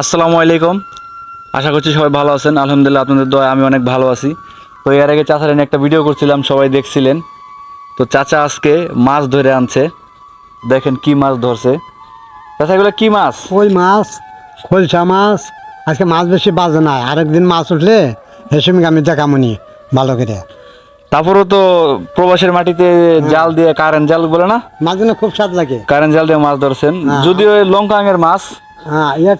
আসসালামু আলাইকুম। আশা করছি সবাই ভালো আছেন। আলহামদুলিল্লাহ আপনাদের দোয়া আমি অনেক ভালো আছি। তো এর আগে চাচার এনে একটা ভিডিও করছিলাম সবাই দেখছিলেন। তো চাচা আজকে মাছ ধরে আনছে। দেখেন কি মাছ ধরছে। চাচা এগুলো কি মাছ? ওই মাছ খোলসা মাছ। আজকে মাছ বেশি বাজে না আরেকদিন মাছ উঠলে হেসুমিকে আমি দেখামনি ভালো করে। তারপরেও তো প্রবাসের মাটিতে জাল দিয়ে কারেন্ট জাল বলে না? মাছ খুব স্বাদ লাগে। কারেন্ট জাল দিয়ে মাছ ধরছেন। যদিও এই লঙ্কাঙের মাছ হ্যাঁ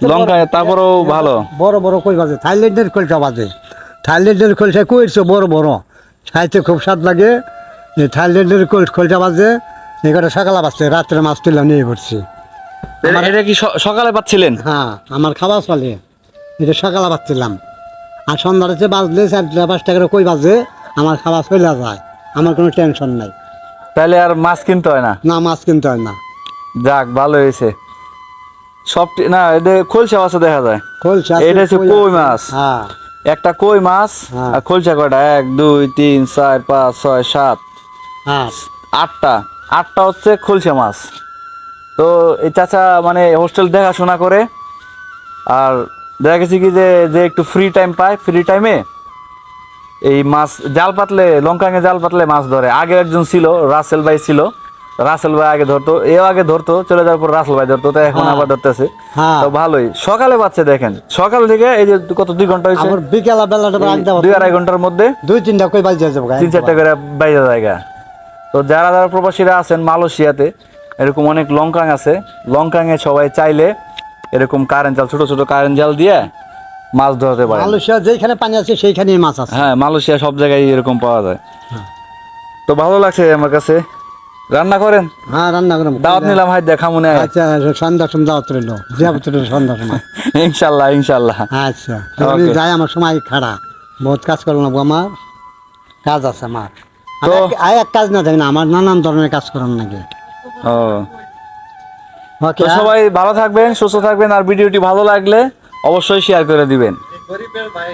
লঙ্কা বড়- তারপরেও ভালো। বড় বড় কই বাজে? থাইল্যান্ডের খোলসা বাজে। থাইল্যান্ডের খোলসা কইছে বড় বড়। খাইতে খুব স্বাদ লাগে। এই থাইল্যান্ডের খোল খোলসা বাজে। এগুলো সকালে বাজছে রাত্রে মাছ তুললাম নিয়ে পড়ছি এটা- কি সকালে পাচ্ছিলেন? হ্যাঁ আমার খাবার চলে। এটা সকালে বাজছিলাম আর সন্ধ্যাতে বাজলে চারটা পাঁচটা করে কই বাজে আমার খাবার চলে যায়। আমার কোনো টেনশন নাই। তাহলে আর মাছ কিনতে হয় না? না মাছ কিনতে হয় না। যাক ভালো হয়েছে। সব না এটা খোলসা মাছও দেখা যায়। খোলসা এটা হচ্ছে কই কই মাছ। হ্যাঁ। একটা কই মাছ হ্যাঁ। আর খোলসা কয়টা? এক দুই তিন চার পাঁচ ছয় সাত। হ্যাঁ। আটটা। আটটা হচ্ছে খোলসা মাছ। তো এই চাচা মানে হোস্টেল দেখাশোনা করে। আর দেখা গেছে কি যে যে একটু ফ্রি টাইম পায় ফ্রি টাইমে এই মাছ জাল পাতলে লঙ্কাঙে জাল পাতলে মাছ ধরে। আগে একজন ছিল রাসেল ভাই ছিল। রাসেল ভাই আগে ধরতো এও আগে ধরতো চলে যাওয়ার পর রাসেল ভাই ধরতো তো এখন হ্যাঁ। আবার ধরতেছে। হ্যাঁ। তো ভালোই। সকালে পাচ্ছে দেখেন। সকাল থেকে এই যে কত দুই ঘণ্টা হয়েছে? আমার বিকেলা দুই আড়াই ঘণ্টার মধ্যে? দুই তিনটা কই বাজে যাব তিন চারটা করে বাইরে জায়গা। তো যারা যারা প্রবাসীরা আছেন মালয়েশিয়াতে এরকম অনেক লঙ্কাং আছে। লঙ্কাঙে সবাই চাইলে এরকম কারেন্ট জাল ছোট ছোট কারেন্ট জাল দিয়ে মাছ ধরতে পারে মালয়েশিয়া যেখানে পানি আছে সেইখানেই মাছ আছে। হ্যাঁ মালয়েশিয়া সব জায়গায় এরকম পাওয়া যায়। হ্যাঁ। তো ভালো লাগছে আমার কাছে। রান্না করেন? হ্যাঁ রান্না করে দাওয়াত নিলাম হাই দেখা মনে আচ্ছা সন্ধ্যা সময় দাওয়াত রইল। জিয়াবত রইল সন্ধ্যা সময়। ইনশাল্লাহ ইনশাল্লাহ। আচ্ছা আমি যাই আমার সময় খাড়া। বহুত কাজ করব না আমার কাজ আছে আমার। তো- আর এক কাজ না থাকে না আমার নানান ধরনের কাজ করার নাকি ও। ওকে তো সবাই ভালো থাকবেন সুস্থ থাকবেন আর ভিডিওটি ভালো লাগলে অবশ্যই শেয়ার করে দিবেন। গরিবের ভাই।